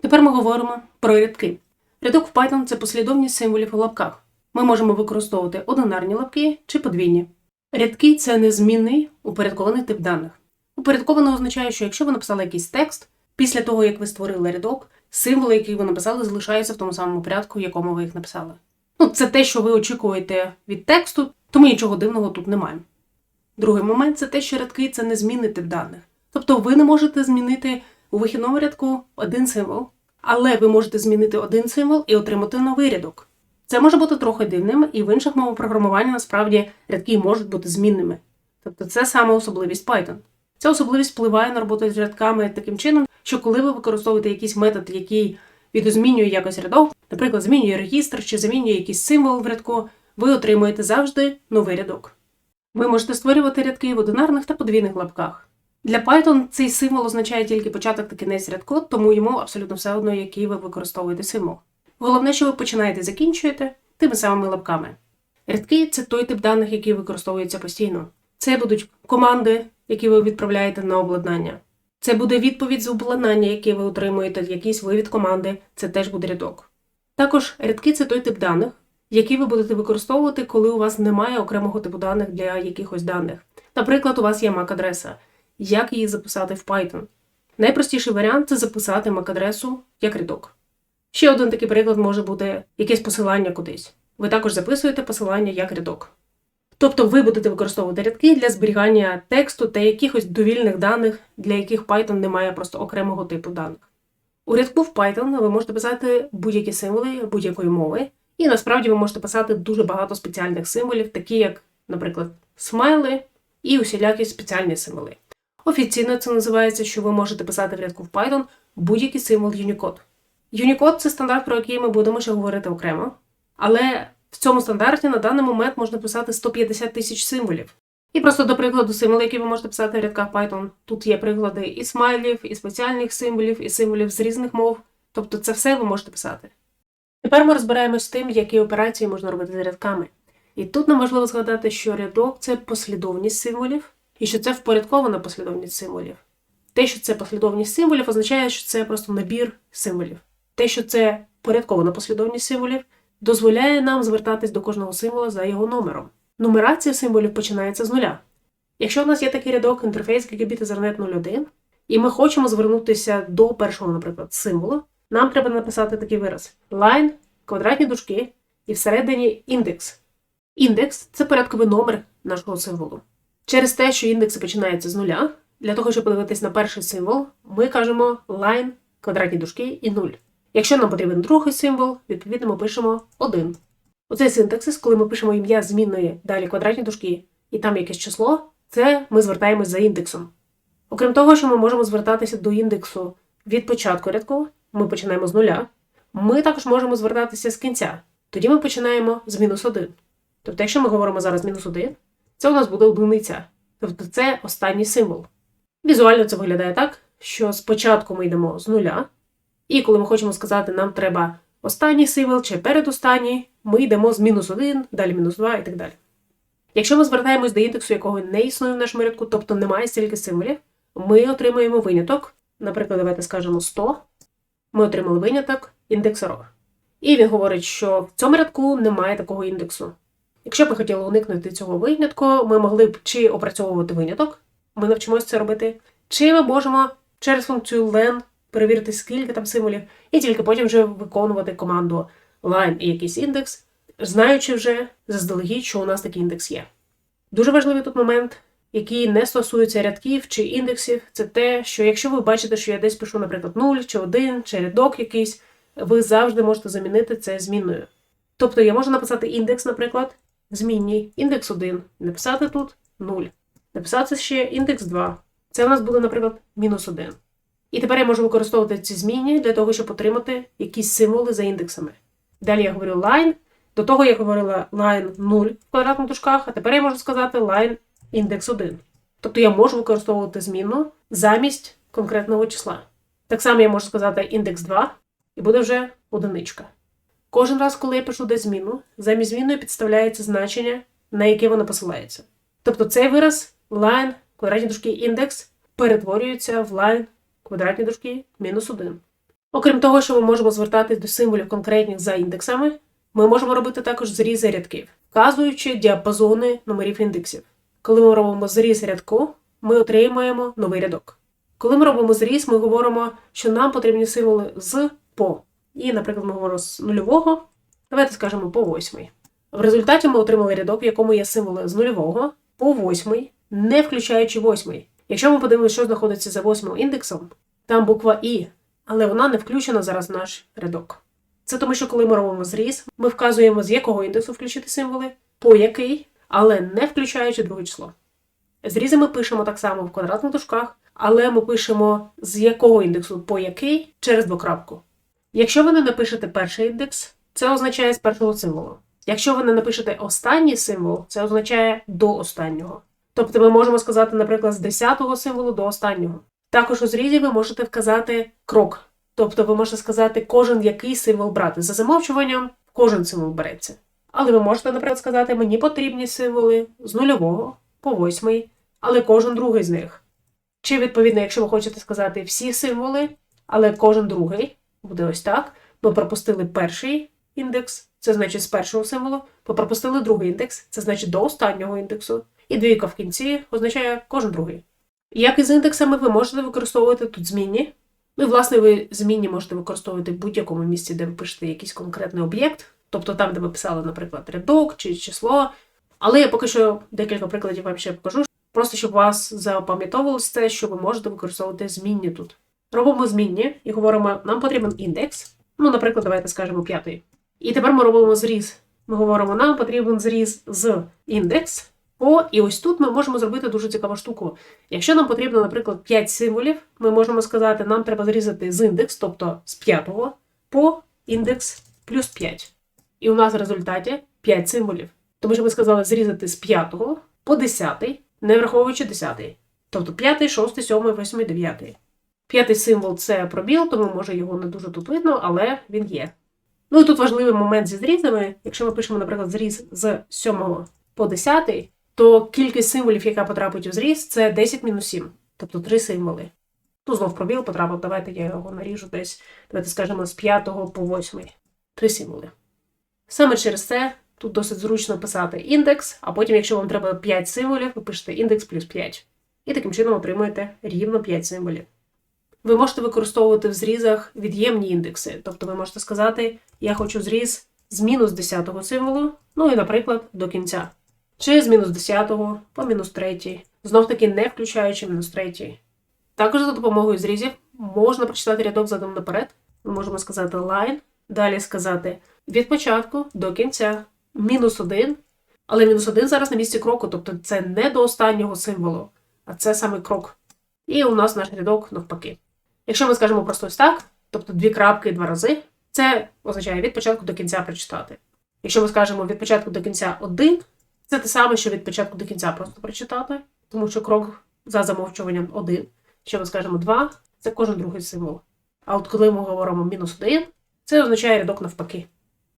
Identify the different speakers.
Speaker 1: Тепер ми говоримо про рядки. Рядок в Python це послідовність символів у лапках. Ми можемо використовувати одинарні лапки чи подвійні. Рядки це незмінний упорядкований тип даних. Упорядковано означає, що якщо ви написали якийсь текст, після того як ви створили рядок, символи, які ви написали, залишаються в тому самому порядку, в якому ви їх написали. Ну, це те, що ви очікуєте від тексту, тому нічого дивного тут немає. Другий момент це те, що рядки це незмінний тип даних. Тобто ви не можете змінити у вихідному рядку один символ, але ви можете змінити один символ і отримати новий рядок. Це може бути трохи дивним, і в інших мовах програмування насправді рядки можуть бути змінними. Тобто це саме особливість Python. Ця особливість впливає на роботу з рядками таким чином, що коли ви використовуєте якийсь метод, який відозмінює якось рядок, наприклад, змінює регістр чи замінює якийсь символ в рядку, ви отримуєте завжди новий рядок. Ви можете створювати рядки в одинарних та подвійних лапках. Для Python цей символ означає тільки початок та кінець рядку, тому йому абсолютно все одно, який ви використовуєте символ. Головне, що ви починаєте і закінчуєте тими самими лапками. Рядки це той тип даних, який використовується постійно. Це будуть команди, які ви відправляєте на обладнання. Це буде відповідь з обладнання, яке ви отримуєте, якийсь вивід команди, це теж буде рядок. Також рядки це той тип даних, які ви будете використовувати, коли у вас немає окремого типу даних для якихось даних. Наприклад, у вас є MAC-адреса. Як її записати в Python? Найпростіший варіант це записати MAC-адресу як рядок. Ще один такий приклад може бути якесь посилання кудись. Ви також записуєте посилання як рядок. Тобто ви будете використовувати рядки для зберігання тексту та якихось довільних даних, для яких Python не має просто окремого типу даних. У рядку в Python ви можете писати будь-які символи будь-якої мови, і насправді ви можете писати дуже багато спеціальних символів, такі як, наприклад, смайли і усілякі спеціальні символи. Офіційно це називається, що ви можете писати в рядку в Python будь-який символ Unicode. Unicode це стандарт, про який ми будемо ще говорити окремо, але в цьому стандарті на даний момент можна писати 150 тисяч символів. І просто до прикладу символи, які ви можете писати в рядках Python. Тут є приклади і смайлів, і спеціальних символів, і символів з різних мов. Тобто це все ви можете писати. Тепер ми розбираємось з тим, які операції можна робити з рядками. І тут нам важливо згадати, що рядок це послідовність символів, і що це впорядкована послідовність символів. Те, що це послідовність символів, означає, що це просто набір символів. Те, що це порядкована послідовність символів, дозволяє нам звертатись до кожного символа за його номером. Нумерація символів починається з нуля. Якщо у нас є такий рядок інтерфейс Gigabit Ethernet 01, і ми хочемо звернутися до першого, наприклад, символу, нам треба написати такий вираз: line, квадратні дужки і всередині індекс. Індекс це порядковий номер нашого символу. Через те, що індекси починаються з нуля, для того, щоб подивитись на перший символ, ми кажемо line, квадратні дужки і 0. Якщо нам потрібен другий символ, відповідно ми пишемо 1. Оцей синтаксис, коли ми пишемо ім'я змінної, далі квадратні дужки, і там якесь число, це ми звертаємось за індексом. Окрім того, що ми можемо звертатися до індексу від початку рядку, ми починаємо з нуля. Ми також можемо звертатися з кінця. Тоді ми починаємо з мінус 1. Тобто, якщо ми говоримо зараз мінус 1, це у нас буде одиниця. Тобто це останній символ. Візуально це виглядає так, що спочатку ми йдемо з нуля, і коли ми хочемо сказати, нам треба останній символ чи передостанній, ми йдемо з мінус 1, далі мінус 2 і так далі. Якщо ми звертаємось до індексу, якого не існує в нашому рядку, тобто немає стільки символів, ми отримуємо виняток. Наприклад, давайте скажемо 100. Ми отримали виняток індекс error. І він говорить, що в цьому рядку немає такого індексу. Якщо б ми хотіли уникнути цього винятку, ми могли б чи опрацьовувати виняток, ми навчимося це робити, чи ми можемо через функцію len перевірити, скільки там символів, і тільки потім вже виконувати команду line і якийсь індекс, знаючи вже заздалегідь, що у нас такий індекс є. Дуже важливий тут момент, який не стосується рядків чи індексів, це те, що якщо ви бачите, що я десь пишу, наприклад, 0 чи 1, чи рядок якийсь, ви завжди можете замінити це змінною. Тобто я можу написати індекс, наприклад, змінній, індекс 1, написати тут 0, написати ще індекс 2. Це у нас буде, наприклад, мінус 1. І тепер я можу використовувати ці змінні для того, щоб отримати якісь символи за індексами. Далі я говорю line. До того я говорила line 0 в квадратних дужках, а тепер я можу сказати line індекс 1. Тобто я можу використовувати змінну замість конкретного числа. Так само я можу сказати індекс 2, і буде вже одиничка. Кожен раз, коли я пишу десь зміну, замість змінної підставляється значення, на яке вона посилається. Тобто цей вираз line, квадратні дужки індекс перетворюється в line, квадратні дужки мінус 1. Окрім того, що ми можемо звертатись до символів конкретних за індексами, ми можемо робити також зрізи рядків, вказуючи діапазони номерів індексів. Коли ми робимо зріз рядку, ми отримуємо новий рядок. Коли ми робимо зріз, ми говоримо, що нам потрібні символи з по. І, наприклад, ми говоримо з нульового, давайте скажемо по восьмий. В результаті ми отримали рядок, в якому є символи з нульового по восьмий, не включаючи восьмий. Якщо ми подивимося, що знаходиться за восьмим індексом, там буква І, але вона не включена зараз в наш рядок. Це тому, що коли ми робимо зріз, ми вказуємо, з якого індексу включити символи, по який, але не включаючи друге число. Зрізи ми пишемо так само в квадратних дужках, але ми пишемо з якого індексу по який через двокрапку. Якщо ви не напишете перший індекс, це означає з першого символу. Якщо ви не напишете останній символ, це означає до останнього. Тобто ми можемо сказати, наприклад, з 10-го символу до останнього. Також у зрізі ви можете вказати крок. Тобто ви можете сказати, кожен який символ брати. За замовчуванням кожен символ береться. Але ви можете, наприклад, сказати, мені потрібні символи з нульового по восьмий, але кожен другий з них. Чи, відповідно, якщо ви хочете сказати всі символи, але кожен другий, буде ось так. Ми пропустили перший індекс, це значить з першого символу, ми пропустили другий індекс, це значить до останнього індексу. І двійка в кінці означає кожен другий. Як і з індексами, ви можете використовувати тут змінні. Ну і, власне, ви змінні можете використовувати в будь-якому місці, де ви пишете якийсь конкретний об'єкт, тобто там, де ви писали, наприклад, рядок чи число. Але я поки що декілька прикладів вам ще покажу, просто щоб вас запам'ятовувалося що ви можете використовувати змінні тут. Робимо змінні і говоримо, нам потрібен індекс. Ну, наприклад, давайте скажемо п'ятий. І тепер ми робимо зріз. Ми говоримо, нам потрібен зріз з індекс. О, і ось тут ми можемо зробити дуже цікаву штуку. Якщо нам потрібно, наприклад, 5 символів, ми можемо сказати, нам треба зрізати з індекс, тобто з 5 по індекс плюс 5. І у нас в результаті 5 символів. Тому що ми сказали зрізати з 5 по 10, не враховуючи 10. Тобто 5, 6, 7, 8, 9. П'ятий символ це пробіл, тому може його не дуже тут видно, але він є. Ну і тут важливий момент зі зрізами. Якщо ми пишемо, наприклад, зріз з 7 по 10, то кількість символів, яка потрапить у зріз, це 10 мінус 7, тобто 3 символи. Ну, знов пробіл потрапив, давайте я його наріжу десь, давайте скажемо, з 5 по 8. 3 символи. Саме через це тут досить зручно писати індекс, а потім, якщо вам треба 5 символів, ви пишете індекс плюс 5. І таким чином отримуєте рівно 5 символів. Ви можете використовувати в зрізах від'ємні індекси. Тобто ви можете сказати, я хочу зріз з мінус 10 символу, ну і, наприклад, до кінця. Чи з мінус 10 по мінус 3. Знов таки не включаючи мінус 3. Також за допомогою зрізів можна прочитати рядок задом наперед. Ми можемо сказати line, далі сказати від початку до кінця мінус 1. Але мінус 1 зараз на місці кроку, тобто це не до останнього символу, а це саме крок. І у нас наш рядок навпаки. Якщо ми скажемо просто ось так, тобто дві крапки два рази, це означає від початку до кінця прочитати. Якщо ми скажемо від початку до кінця один, це те саме, що від початку до кінця просто прочитати, тому що крок за замовчуванням один. Якщо ми скажемо два, це кожен другий символ. А от коли ми говоримо мінус один, це означає рядок навпаки.